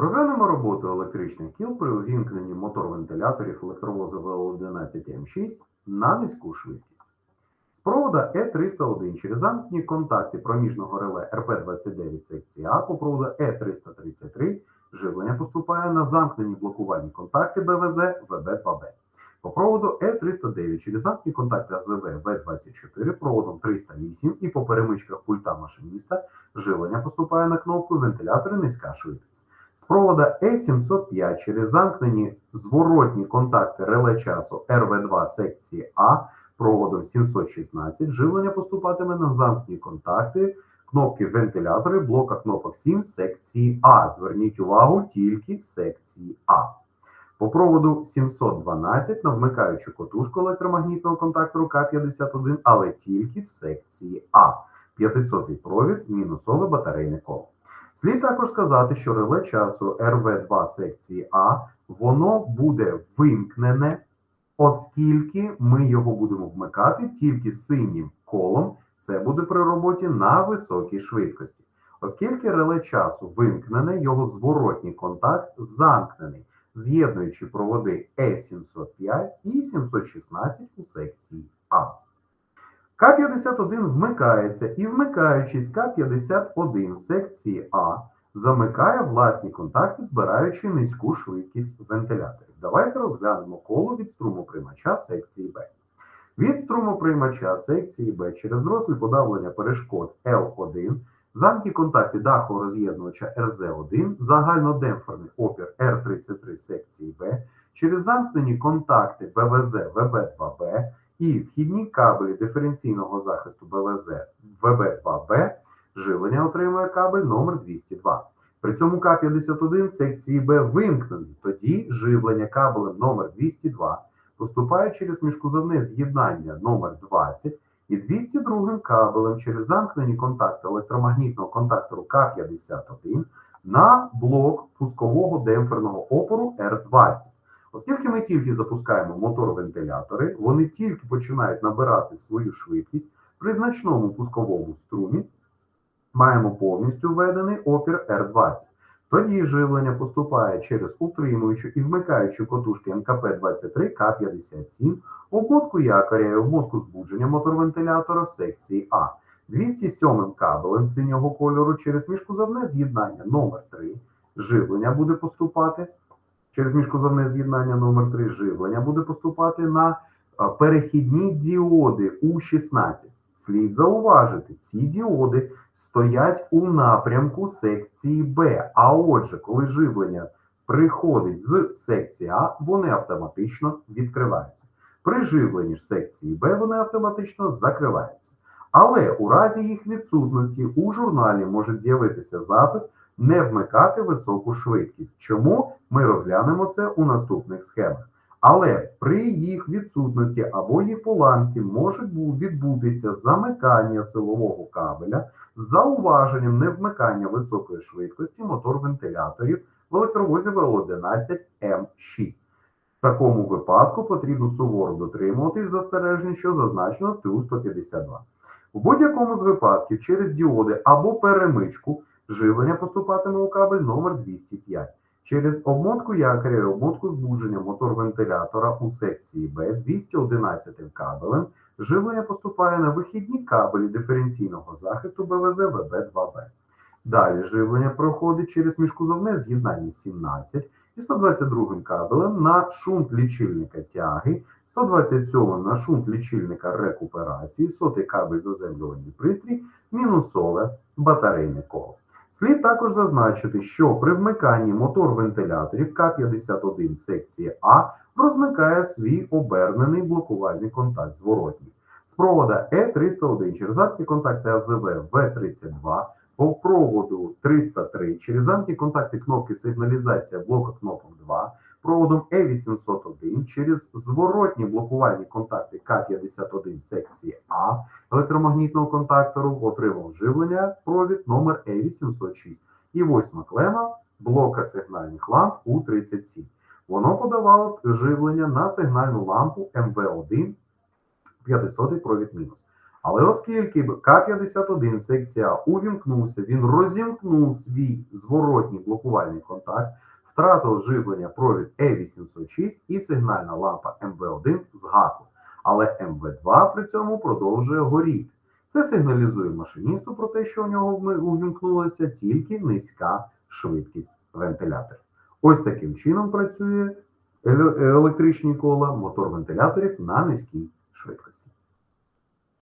Розглянемо роботу електричних кіл при увімкненні мотор-вентиляторів електровоза ВЛ11М6 на низьку швидкість. З провода Е301 через замкнені контакти проміжного реле РП29 секції А по проводу Е333 живлення поступає на замкнені блокувальні контакти БВЗ ВБ2Б. По проводу Е309 через замкнені контакти АЗВ В24 проводом 308 і по перемичках пульта машиніста живлення поступає на кнопку вентилятори низька швидкість. З провода Е705 через замкнені зворотні контакти реле часу РВ2 секції А проводом 716 живлення поступатиме на замкнені контакти кнопки вентилятори блока кнопок 7 секції А. Зверніть увагу тільки секції А. По проводу 712 на вмикаючу котушку електромагнітного контактору К51, але тільки в секції А. 500 провід, мінусове батарейне коло. Слід також сказати, що реле часу РВ2 секції А воно буде вимкнене, оскільки ми його будемо вмикати тільки синім колом. Це буде при роботі на високій швидкості. Оскільки реле часу вимкнене, його зворотній контакт замкнений, з'єднуючи проводи Е705 і 716 у секції А. К-51 вмикається і, вмикаючись К-51 в секції А, замикає власні контакти, збираючи низьку швидкість вентиляторів. Давайте розглянемо коло від струмоприймача секції Б. Від струмоприймача секції Б через дросель подавлення перешкод L1, замки контакти даху роз'єднувача РЗ1, загальнодемпферний опір R33 секції Б, через замкнені контакти БВЗ ВБ2Б і вхідні кабелі диференційного захисту БВЗ ВБ2Б, живлення отримує кабель номер 202. При цьому К-51 секції Б вимкнений, тоді живлення кабелем номер 202 поступає через міжкузовне з'єднання номер 20 і 202 кабелем через замкнені контакти електромагнітного контактору К-51 на блок пускового демпферного опору Р20. Оскільки ми тільки запускаємо мотор-вентилятори, вони тільки починають набирати свою швидкість при значному пусковому струмі, маємо повністю введений опір R20. Тоді живлення поступає через утримуючу і вмикаючу котушки МКП-23К57, обмотку якоря і обмотку збудження мотор-вентилятора в секції А. 207 кабелем синього кольору через міжкузовне з'єднання номер 3 живлення буде поступати через міжкузовне з'єднання номер 3 живлення буде поступати на перехідні діоди У16. Слід зауважити, ці діоди стоять у напрямку секції Б. А отже, коли живлення приходить з секції А, вони автоматично відкриваються. При живленні ж секції Б вони автоматично закриваються. Але у разі їх відсутності у журналі може з'явитися запис не вмикати високу швидкість. Чому ми розглянемо це у наступних схемах? Але при їх відсутності або їх поламці може відбутися замикання силового кабеля з зауваженням невмикання високої швидкості мотор-вентиляторів в електровозі ВЛ11М6. В такому випадку потрібно суворо дотримуватись застережень, що зазначено в ТУ-152. У будь-якому з випадків через діоди або перемичку живлення поступатиме у кабель номер 205. Через обмотку якоря і обмотку збудження мотор-вентилятора у секції Б 211 кабелем живлення поступає на вихідні кабелі диференційного захисту БВЗ ВБ2Б. Далі живлення проходить через міжкузовне з'єднання 17 і 122 кабелем на шунт лічильника тяги, 127 на шунт лічильника рекуперації, сотий кабель заземлювальний пристрій, мінусове батарейне коло. Слід також зазначити, що при вмиканні мотор-вентиляторів К-51 секції А розмикає свій обернений блокувальний контакт зворотній. З провода Е301 через замкні АЗВ В32 по проводу 303 через замкні кнопки сигналізація блока кнопок 2, проводом Е801 через зворотні блокувальні контакти К51 секції А електромагнітного контактору отримав живлення провід номер Е806 і восьма клема блока сигнальних ламп У37. Воно подавало живлення на сигнальну лампу МВ1 500 провід мінус. Але оскільки К-51 секція увімкнувся, він розімкнув свій зворотній блокувальний контакт, втратив живлення провід Е806 і сигнальна лампа МВ1 згасла. Але МВ2 при цьому продовжує горіти. Це сигналізує машиністу про те, що у нього увімкнулася тільки низька швидкість вентиляторів. Ось таким чином працює електричні кола мотор вентиляторів на низькій швидкості.